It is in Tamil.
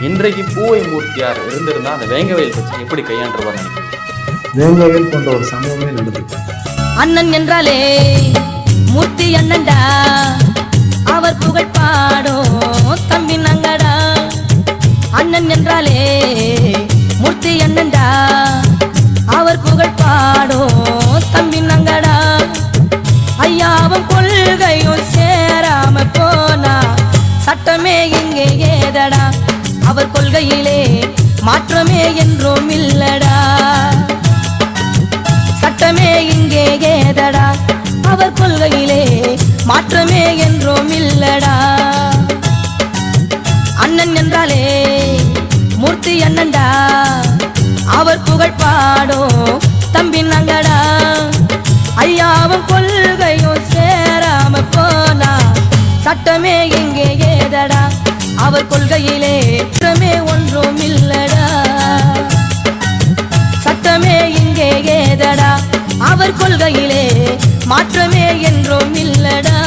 இன்றைக்கு பூவை மூர்த்தியார் இருந்திருந்தா அந்த வேங்கவேல் பிரச்சனை எப்படி கையாண்டுருவார் வேங்கவேல் போன்ற ஒரு சம்பவமே நடந்தது. அண்ணன் என்றாலே மூர்த்தி அண்ணன்டா. அவர் புகழ் பாடும் தம்பி நங்கடா. அண்ணன் என்றாலே மூர்த்தி அண்ணன்டா. அவர் புகழ் பாடும் தம்பி நங்கடா. ஐயாவும் கொள்கையும் சேராம போனா சட்டமே இங்கே ஏதடா? அவர் கொள்கையிலே மாற்றமே என்றும் இல்லடா. சட்டமே இங்கே ஏதடா. அவர் கொள்கையிலே மாற்றமே என்றும் இல்லடா. அண்ணன் என்றாலே மூர்த்தி அண்ணன்டா. அவர் புகழ் பாடும் தம்பி நங்கடா ஐயாவும் கொள்கையும் சேராம போனா சட்டமே இங்கே ஏதடா. அவர் கொள்கையிலே அவர் கொள்கையிலே மாற்றமே என்றோம் இல்லடா.